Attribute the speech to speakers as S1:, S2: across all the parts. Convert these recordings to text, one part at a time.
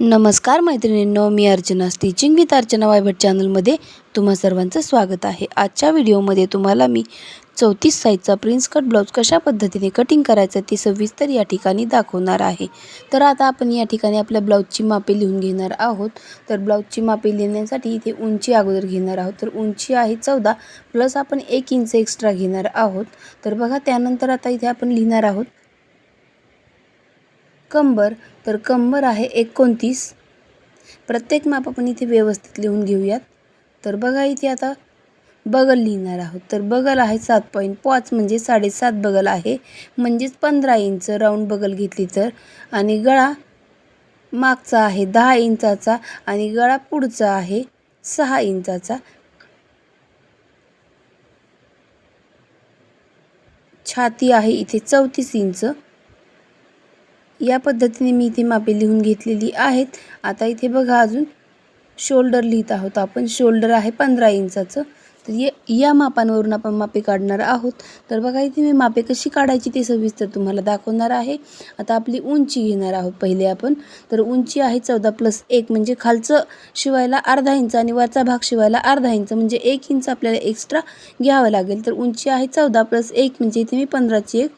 S1: नमस्कार मैत्रिणींनो मी अर्चना स्टिचिंग विथ अर्चना वायभट चॅनलमध्ये तुम्हा सर्वांचं स्वागत आहे. आजच्या व्हिडिओमध्ये तुम्हाला मी चौतीस साईजचा प्रिन्स कट ब्लाऊज कशा पद्धतीने कटिंग करायचं ते सविस्तर या ठिकाणी दाखवणार आहे. तर आता आपण या ठिकाणी आपल्या ब्लाऊजची मापे लिहून घेणार आहोत. तर ब्लाऊजची मापे लिहिण्यासाठी इथे उंची अगोदर घेणार आहोत. तर उंची आहे चौदा प्लस आपण एक इंच एक्स्ट्रा घेणार आहोत. तर बघा त्यानंतर आता इथे आपण लिहिणार आहोत कंबर तर कंबर आहे एकोणतीस. प्रत्येक माप आपण इथे व्यवस्थित लिहून घेऊयात. तर बघा इथे आता बगल लिहिणार आहोत. तर बगल आहे सात पॉईंट पाच म्हणजे साडेसात बगल आहे. म्हणजेच पंधरा इंच राऊंड बगल घेतली तर. आणि गळा मागचा आहे दहा इंचाचा आणि गळा पुढचा आहे सहा इंचाचा. छाती आहे इथे चौतीस इंच. या पद्धतीने मी इथे मापे लिहून घेतलेली आहेत. आता इथे बघा अजून शोल्डर लिहित आहोत आपण. शोल्डर आहे पंधरा इंचाचं. तर ये या मापांवरून आपण मापे काढणार आहोत. तर बघा इथे मी मापे कशी काढायची ते सविस्तर तुम्हाला दाखवणार आहे. आता आपली उंची घेणार आहोत पहिले आपण. तर उंची आहे चौदा प्लस एक म्हणजे खालचं शिवायला अर्धा इंच आणि वरचा भाग शिवायला अर्धा इंच. म्हणजे एक इंच आपल्याला एक्स्ट्रा घ्यावं लागेल. तर उंची आहे चौदा प्लस एक म्हणजे इथे मी पंधराची एक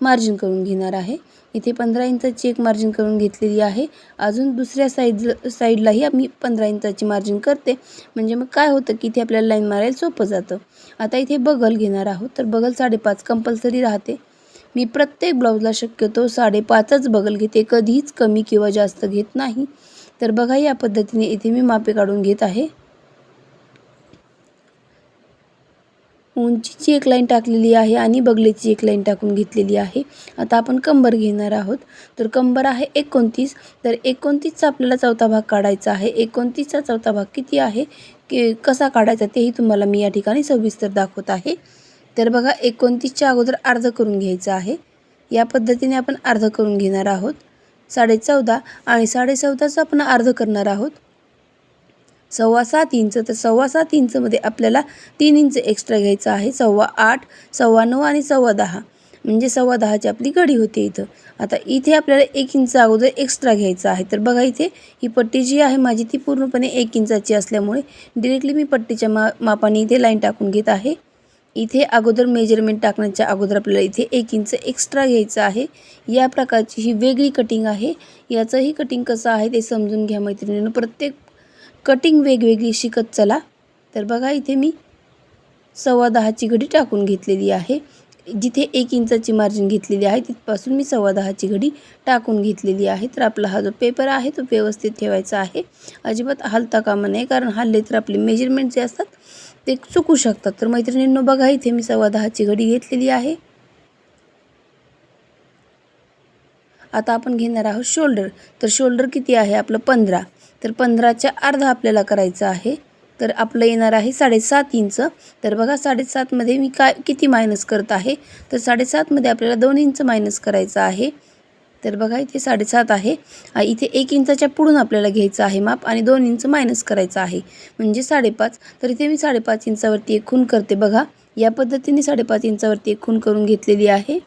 S1: मार्जिन करून घेणार आहे. इथे पंधरा इंचाची एक मार्जिन करून घेतलेली आहे. अजून दुसऱ्या साईड साईडलाही मी पंधरा इंचाची मार्जिन करते. म्हणजे मग काय होतं की इथे आपल्याला लाईन मारायला सोपं जातं. आता इथे बगल घेणार आहोत. तर बगल साडेपाच कंपल्सरी राहते. मी प्रत्येक ब्लाऊजला शक्यतो साडेपाचच बगल घेते. कधीच कमी किंवा जास्त घेत नाही. तर बघा या पद्धतीने इथे मी मापे काढून घेत आहे. उंचीची एक लाईन टाकलेली आहे आणि बगलेची एक लाईन टाकून घेतलेली आहे. आता आपण कंबर घेणार आहोत. तर कंबर आहे एकोणतीस. तर एकोणतीसचा आपल्याला चौथा भाग काढायचा आहे. एकोणतीसचा चौथा भाग किती आहे? की कसा काढायचा तेही तुम्हाला मी या ठिकाणी सविस्तर दाखवत आहे. तर बघा एकोणतीसच्या अगोदर अर्ध करून घ्यायचं आहे. या पद्धतीने आपण अर्ध करून घेणार आहोत. साडे चौदा आणि साडेचौदाचा आपण अर्ध करणार आहोत. सव्वा सात इंच. तर सव्वा सात इंचमध्ये आपल्याला तीन इंच एक्स्ट्रा घ्यायचं आहे. सव्वा आठ सव्वा नऊ आणि सव्वा दहा. म्हणजे सव्वा दहाची आपली घडी होते इथं. आता इथे आपल्याला एक इंच अगोदर एक्स्ट्रा घ्यायचं आहे. तर बघा इथे ही पट्टी जी आहे माझी ती पूर्णपणे एक इंचाची असल्यामुळे डिरेक्टली मी पट्टीच्या मा मापाने इथे लाईन टाकून घेत आहे. इथे अगोदर मेजरमेंट टाकण्याच्या अगोदर आपल्याला इथे एक इंच एक्स्ट्रा घ्यायचं आहे. या प्रकारची ही वेगळी कटिंग आहे. याचंही कटिंग कसं आहे ते समजून घ्या मैत्रिणीनं. प्रत्येक कटिंग वेगवेगळी शिकत चला. तर बघा इथे मी सव्वा दहाची घडी टाकून घेतलेली आहे. जिथे एक इंचाची मार्जिन घेतलेली आहे तिथपासून मी सव्वा दहाची घडी टाकून घेतलेली आहे. तर आपला हा जो पेपर आहे तो व्यवस्थित ठेवायचा आहे. अजिबात हलता कामा नाही कारण हल्ले तर आपले मेजरमेंट जे असतात ते चुकू शकतात. तर मैत्रिणींनो बघा इथे मी सव्वा दहाची घडी घेतलेली आहे. आता आपण घेणार आहोत शोल्डर तर शोल्डर किती आहे? आपलं पंधरा. तर पंधराच्या अर्धा आपल्याला करायचं आहे. तर आपलं येणार आहे साडेसात इंच. तर बघा साडेसातमध्ये मी काय किती मायनस करत आहे? तर साडेसातमध्ये आपल्याला दोन इंच मायनस करायचं आहे. तर बघा इथे साडेसात आहे. इथे एक इंचाच्या पुढून आपल्याला घ्यायचं आहे माप आणि दोन इंच मायनस करायचं आहे. म्हणजे साडेपाच. तर इथे मी साडेपाच इंचावरती एक खून करते बघा. या पद्धतीने साडेपाच इंचावरती एक खून करून घेतलेली आहे.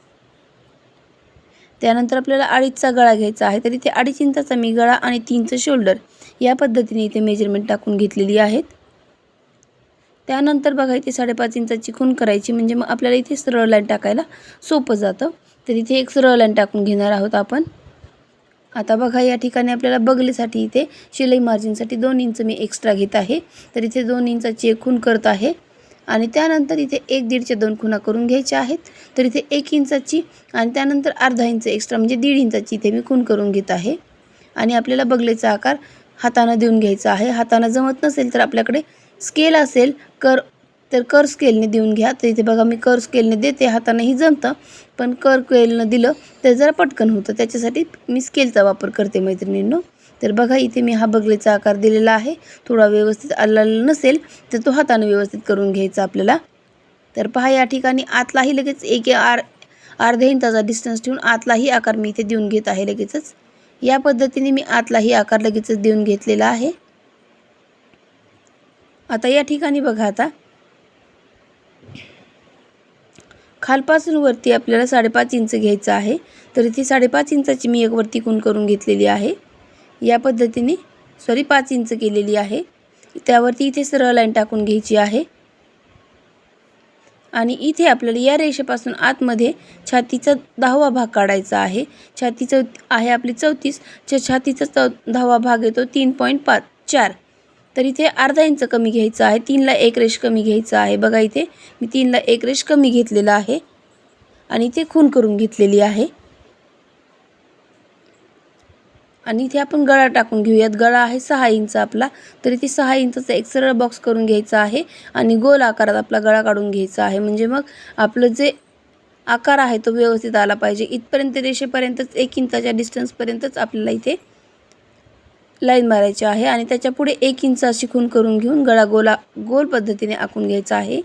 S1: त्यानंतर आपल्याला अडीचचा गळा घ्यायचा आहे. तर इथे अडीच इंचाचा मी गळा आणि तीनचं शोल्डर या पद्धतीने इथे मेजरमेंट टाकून घेतलेली आहेत. त्यानंतर बघा इथे साडेपाच इंचाची खून करायची म्हणजे मग आपल्याला इथे सरळ लाईन टाकायला सोपं जातं. तर इथे एक सरळ लाईन टाकून घेणार आहोत आपण. आता बघा या ठिकाणी आपल्याला बगलीसाठी इथे शिलाई मार्जिनसाठी दोन इंच मी एक्स्ट्रा घेत आहे. तर इथे दोन इंचाची एक खून करत आहे. आणि त्यानंतर इथे एक दीडच्या दोन खुणा करून घ्यायच्या आहेत. तर इथे एक इंचाची आणि त्यानंतर अर्धा इंच एक्स्ट्रा म्हणजे दीड इंचाची इथे मी खून करून घेत आहे. आणि आपल्याला बगलेचा आकार हातानं देऊन घ्यायचं आहे. हातानं जमत नसेल तर आपल्याकडे स्केल असेल कर तर कर स्केलने देऊन घ्या. तर इथे बघा मी कर स्केलने देते. हातानंही जमतं पण कर स्केलनं दिलं तर जरा पटकन होतं. त्याच्यासाठी मी स्केलचा वापर करते मैत्रिणींनो. तर बघा इथे मी हा बगलेचा आकार दिलेला आहे. थोडा व्यवस्थित आलेला नसेल तर तो हाताने व्यवस्थित करून घ्यायचा आपल्याला. तर पहा या ठिकाणी आतलाही लगेच एक आर अर्ध्या इंचाचा डिस्टन्स ठेवून आतलाही आकार मी इथे देऊन घेत आहे लगेचच. या पद्धतीने मी आतलाही आकार लगेचच देऊन घेतलेला आहे. आता या ठिकाणी बघा आता. खालपासून वरती आपल्याला साडेपाच इंच घ्यायचं आहे. तर इथे साडेपाच इंचाची मी एक वरती कुण करून घेतलेली आहे. या पद्धतीने सॉरी पाच इंच केलेली आहे. त्यावरती इथे सरळ लाईन टाकून घ्यायची आहे. आणि इथे आपल्याला या रेषेपासून आतमध्ये छातीचा दहावा भाग काढायचा आहे. छाती चौ आहे आपली चौतीस. च्या छातीचा चौ दहावा भाग येतो तीन पॉईंट पाच चार. तर इथे अर्धा इंच कमी घ्यायचं आहे. तीनला एक रेष कमी घ्यायचं आहे. बघा इथे मी तीनला एक रेष कमी घेतलेला आहे. आणि इथे खून करून घेतलेली आहे. आणि इथे आपण गळा टाकून घेऊयात. गळा आहे सहा इंच आपला. तर इथे सहा इंचाचा एक सरळ बॉक्स करून घ्यायचा आहे आणि गोल आकारात आपला गळा काढून घ्यायचा आहे. म्हणजे मग आपलं जे आकार आहे तो व्यवस्थित आला पाहिजे. इथपर्यंत रेषेपर्यंतच एक इंचाच्या डिस्टन्सपर्यंतच आपल्याला इथे लाईन मारायची आहे. आणि त्याच्या पुढे एक इंच अशी खून करून घेऊन गळा गोला गोल पद्धतीने आखून घ्यायचा आहे.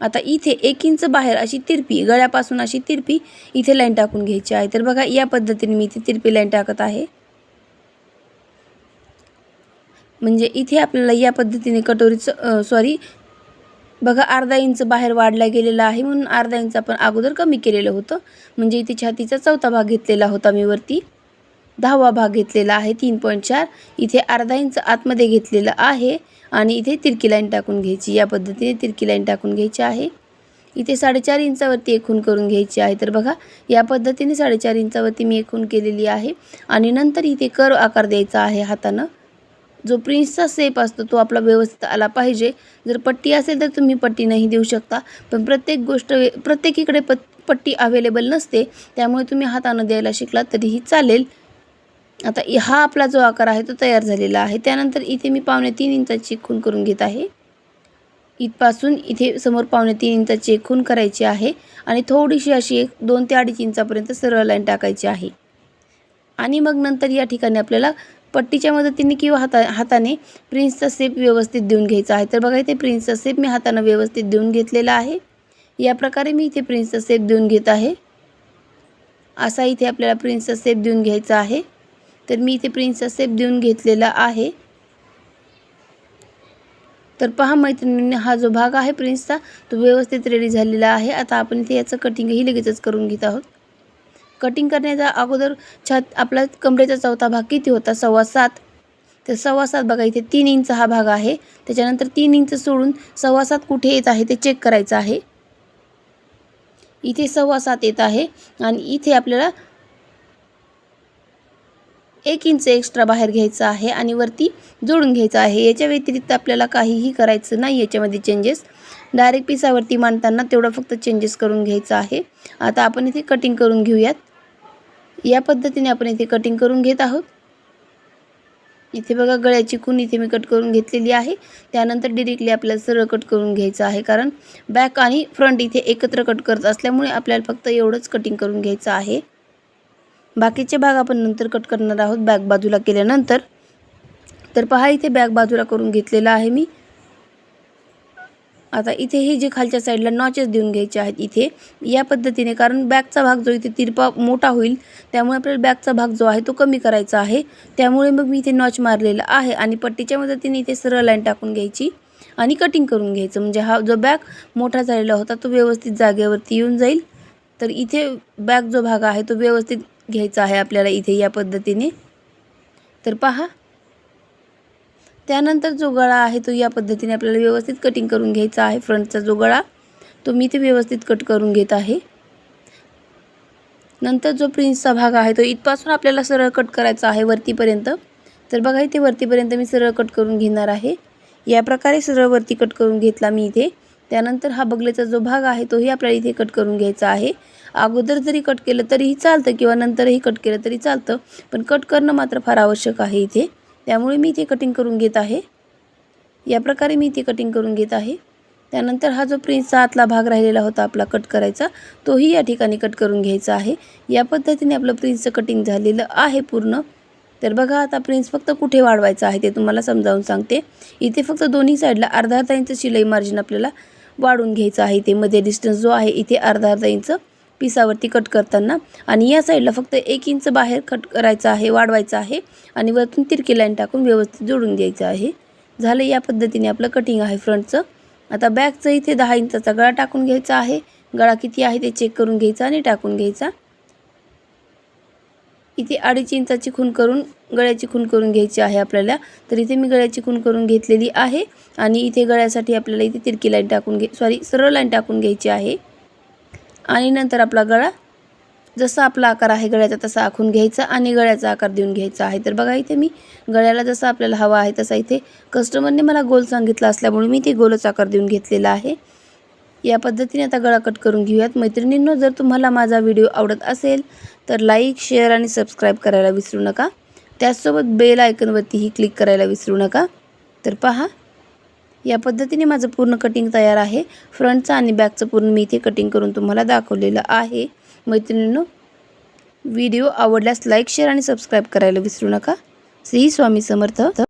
S1: आता इथे एक इंच बाहेर अशी तिरपी गळ्यापासून अशी तिरपी इथे लाईन टाकून घ्यायची आहे. तर बघा या पद्धतीने मी इथे तिरपी लाईन टाकत आहे. म्हणजे इथे आपल्याला या पद्धतीने कटोरीचं सॉरी बघा अर्धा इंच बाहेर वाढला गेलेला आहे. म्हणून अर्धा इंच आपण अगोदर कमी केलेलं होतं. म्हणजे इथे छातीचा चौथा भाग घेतलेला होता मी वरती. दहावा भाग घेतलेला आहे तीन पॉईंट चार. इथे अर्धा इंच आतमध्ये घेतलेलं आहे आणि इथे तिरकी लाईन टाकून घ्यायची. या पद्धतीने तिरकी लाईन टाकून घ्यायची आहे. इथे साडेचार इंचावरती एक करून घ्यायची आहे. तर बघा या पद्धतीने साडेचार इंचावरती मी एक केलेली आहे आणि नंतर इथे कर आकार द्यायचा आहे हातानं. जो प्रिन्सचा सेप असतो तो आपला व्यवस्थित आला पाहिजे. जर पट्टी असेल तर तुम्ही पट्टी नाही देऊ शकता. पण प्रत्येक गोष्ट वे प्रत्येकीकडे पत पट्टी अवेलेबल नसते त्यामुळे तुम्ही हातानं द्यायला शिकलात तरीही चालेल. आता हा आपला जो आकार आहे तो तयार झालेला आहे. त्यानंतर इथे मी पावणे तीन इंचाची खून करून घेत आहे. इथपासून इथे समोर पावणे तीन इंचाची एक खून करायची आहे आणि थोडीशी अशी एक दोन ते अडीच इंचापर्यंत सरळ लाईन टाकायची आहे. आणि मग नंतर या ठिकाणी आपल्याला पट्टीच्या मदतीने किंवा हाता हाताने प्रिन्सचा सेप व्यवस्थित देऊन घ्यायचा आहे. तर बघा इथे प्रिन्सचा सेप मी हातानं व्यवस्थित देऊन घेतलेला आहे. या प्रकारे मी इथे प्रिन्सचा सेप देऊन घेत आहे. असा इथे आपल्याला प्रिन्सचा सेप देऊन घ्यायचा आहे. तर मी इथे प्रिन्सचा सेप देऊन घेतलेला आहे. तर पहा मैत्रिणींनी हा जो भाग आहे प्रिन्सचा तो व्यवस्थित रेडी झालेला आहे. आता आपण इथे याचं कटिंगही लगेचच करून घेत आहोत. कटिंग करण्याचा अगोदर छात आपला कमरेचा चौथा भाग किती होता? सव्वा सात. तर सव्वा सात बघा इथे तीन इंच हा भाग आहे. त्याच्यानंतर तीन इंच सोडून सव्वा सात कुठे येत आहे ते चेक करायचं आहे. इथे सव्वा सात येत आहे आणि इथे आपल्याला एक इंच एक्स्ट्रा बाहेर घ्यायचं आहे आणि वरती जोडून घ्यायचं आहे. याच्या व्यतिरिक्त आपल्याला काहीही करायचं नाही. याच्यामध्ये चेंजेस डायरेक्ट पिसावरती मांडताना तेवढं फक्त चेंजेस करून घ्यायचं आहे. आता आपण इथे कटिंग करून घेऊयात. या पद्धतीने आपण इथे कटिंग करून घेत आहोत. इथे बघा गळ्याची कुण इथे मी कट करून घेतलेली आहे. त्यानंतर डिरेक्टली आपल्याला सरळ कट करून घ्यायचं आहे. कारण बॅक आणि फ्रंट इथे एकत्र कट करत असल्यामुळे आपल्याला फक्त एवढंच कटिंग करून घ्यायचं आहे. बाकीचे भाग आपण नंतर कट करणार आहोत बॅग बाजूला केल्यानंतर. तर पहा इथे बॅग बाजूला करून घेतलेला आहे मी. आता इथे ही जे खालच्या साईडला नॉचेस देऊन घ्यायचे आहेत इथे या पद्धतीने कारण बॅगचा भाग जो इथे तिरपा मोठा होईल त्यामुळे आपल्याला बॅगचा भाग जो आहे तो कमी करायचा आहे. त्यामुळे मग मी इथे नॉच मारलेला आहे आणि पट्टीच्या मदतीने इथे सरळ लाईन टाकून घ्यायची आणि कटिंग करून घ्यायचं. म्हणजे हा जो बॅग मोठा झालेला होता तो व्यवस्थित जागेवरती येऊन जाईल. तर इथे बॅग जो भाग आहे तो व्यवस्थित घ्यायचा आहे आपल्याला इथे या पद्धतीने. तर पहा. त्यानंतर जो गळा आहे तो या पद्धतीने आपल्याला व्यवस्थित कटिंग करून घ्यायचा आहे. फ्रंटचा जो गळा तो मी ते व्यवस्थित कट करून घेत आहे. नंतर जो प्रिन्सचा भाग आहे तो इथपासून आपल्याला सरळ कट करायचा आहे वरतीपर्यंत. तर बघा इथे वरतीपर्यंत मी सरळ कट करून घेणार आहे. या प्रकारे सरळ वरती कट करून घेतला मी इथे. त्यानंतर हा बगलेचा जो भाग आहे तोही आपल्याला इथे कट करून घ्यायचा आहे. अगोदर जरी कट केलं तरीही चालतं किंवा नंतरही कट केलं तरी चालतं पण कट करणं मात्र फार आवश्यक आहे इथे. त्यामुळे मी इथे कटिंग करून घेत आहे. या प्रकारे मी इथे कटिंग करून घेत आहे. त्यानंतर हा जो प्रिन्सचा आतला भाग राहिलेला होता आपला कट करायचा तोही या ठिकाणी कट करून घ्यायचा आहे. या पद्धतीने आपलं प्रिन्सचं कटिंग झालेलं आहे पूर्ण. तर बघा आता प्रिन्स फक्त कुठे वाढवायचं आहे ते तुम्हाला समजावून सांगते. इथे फक्त दोन्ही साईडला अर्धा अर्धा इंच शिलाई मार्जिन आपल्याला वाढून घ्यायचं आहे. ते मध्ये डिस्टन्स जो आहे इथे अर्धा अर्धा इंच पिसावरती कट करताना. आणि या साईडला फक्त एक इंच बाहेर कट करायचं आहे वाढवायचं आहे. आणि वरतून तिरकी लाईन टाकून व्यवस्थित जोडून द्यायचं आहे. झालं या पद्धतीने आपलं कटिंग आहे फ्रंटचं आता बॅकचं इथे दहा इंचाचा गळा टाकून घ्यायचा आहे. गळा किती आहे ते चेक करून घ्यायचा आणि टाकून घ्यायचा. इथे अडीच इंचाची खून करून गळ्याची खून करून घ्यायची आहे आपल्याला. तर इथे मी गळ्याची खून करून घेतलेली आहे आणि इथे गळ्यासाठी आपल्याला इथे तिरकी लाईन टाकून घे सॉरी सरळ लाईन टाकून घ्यायची आहे. आणि नंतर आपला गळा जसा आपला आकार आहे गळ्याचा तसा आखून घ्यायचा आणि गळ्याचा आकार देऊन घ्यायचा आहे. तर बघा इथे मी गळ्याला जसा आपल्याला हवा आहे तसा इथे कस्टमरने मला गोल सांगितला असल्यामुळे मी ते गोलच आकार देऊन घेतलेला आहे. या पद्धतीने आता गळा कट करून घेऊयात. मैत्रिणींनो जर तुम्हाला माझा व्हिडिओ आवडत असेल तर लाईक शेअर आणि सबस्क्राईब करायला विसरू नका. त्याचसोबत बेल आयकनवरतीही क्लिक करायला विसरू नका. तर पहा या पद्धतीने माझं पूर्ण कटिंग तयार आहे. फ्रंटचं आणि बॅकचं पूर्ण मी इथे कटिंग करून तुम्हाला दाखवलेलं आहे. मैत्रिणींनो व्हिडिओ आवडल्यास लाईक शेअर आणि सबस्क्राईब करायला विसरू नका. श्री स्वामी समर्थ.